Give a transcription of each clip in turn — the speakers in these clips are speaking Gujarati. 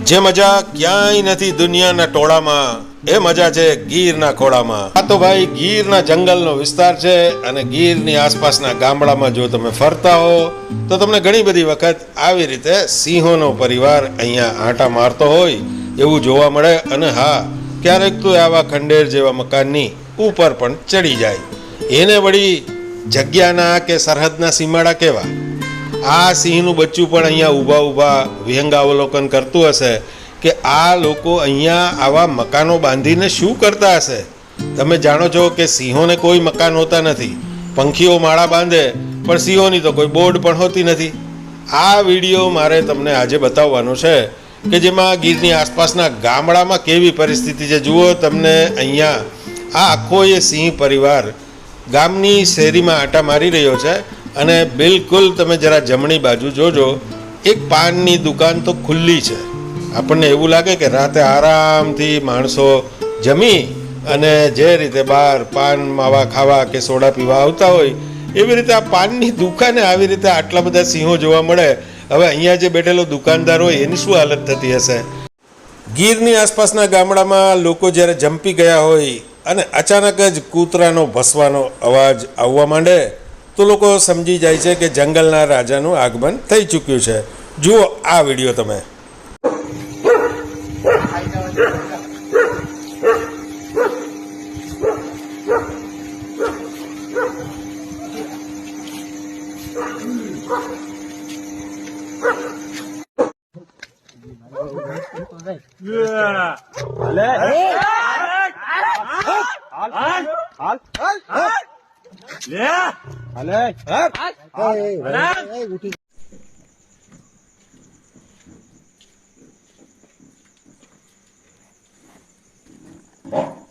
જે મજા ક્યાંય નથી દુનિયાના ટોળામાં, એ મજા છે ગીરના ખોળામાં. આ તો ભાઈ, ગીરના જંગલનો વિસ્તાર છે અને ગીરની આસપાસના ગામડામાં જો તમે ફરતા હો, તો તમને ઘણી બધી વખત આવી રીતે સિંહોનો પરિવાર અહીંયા આંટા મારતો હોય એવું જોવા મળે અને હા, ક્યારેક તો આવા ખંડેર જેવા મકાનની ઉપર પણ ચડી જાય. એને વળી જગ્યાના કે સરહદના સીમાડા કેવા? આ સિંહનું બચ્ચું પણ અહીંયા ઊભા ઊભા વિહંગાવલોકન કરતું હશે કે આ લોકો અહીંયા આવા મકાનો બાંધીને શું કરતા હશે? તમે જાણો છો કે સિંહોને કોઈ મકાન હોતા નથી. પંખીઓ માળા બાંધે, પણ સિંહોની તો કોઈ બોર્ડ પણ હોતી નથી. આ વીડિયો મારે તમને આજે બતાવવાનો છે કે જેમાં ગીરની આસપાસના ગામડામાં કેવી પરિસ્થિતિ છે. જુઓ તમને અહીંયા આ આખો એ સિંહ પરિવાર ગામની શેરીમાં આટા મારી રહ્યો છે. અને બિલકુલ તમે જરા જમણી બાજુ જોજો, એક પાનની દુકાન તો ખુલ્લી છે. આપણને એવું લાગે કે રાતે આરામથી માણસો જમી અને જે રીતે બહાર પાન, માવા ખાવા કે સોડા પીવા આવતા હોય, એવી રીતે આ પાનની દુકાને આવી રીતે આટલા બધા સિંહો જોવા મળે. હવે અહીંયા જે બેઠેલો દુકાનદાર હોય, એની શું હાલત થતી હશે? ગીરની આસપાસના ગામડામાં લોકો જ્યારે જંપી ગયા હોય અને અચાનક જ કૂતરાનો ભસવાનો અવાજ આવવા માંડે તો લોકો સમજી જાય છે કે જંગલના રાજાનું આગમન થઈ ચૂક્યું છે. જુઓ આ વીડિયો તમે. Oh.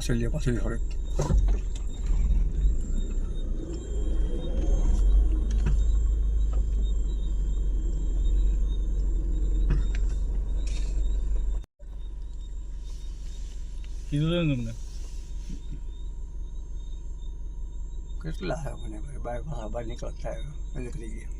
પાછળ લે પાછળ હવે કીધું ને તમને કેટલા છે મને ભાઈ બાર બહાર નીકળતા થાય નીકળી ગયા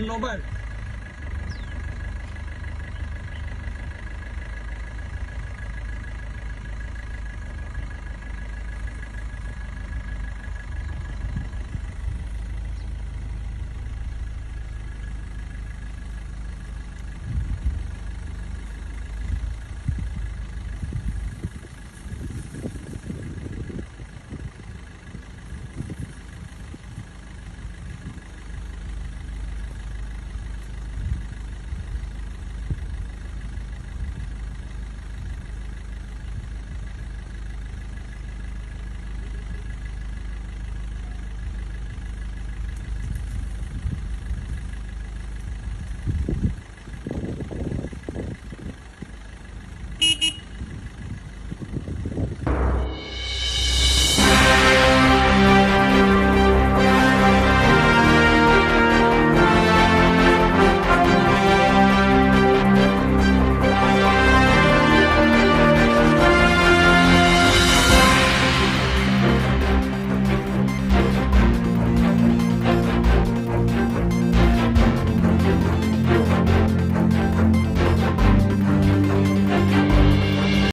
ફોન નો બાર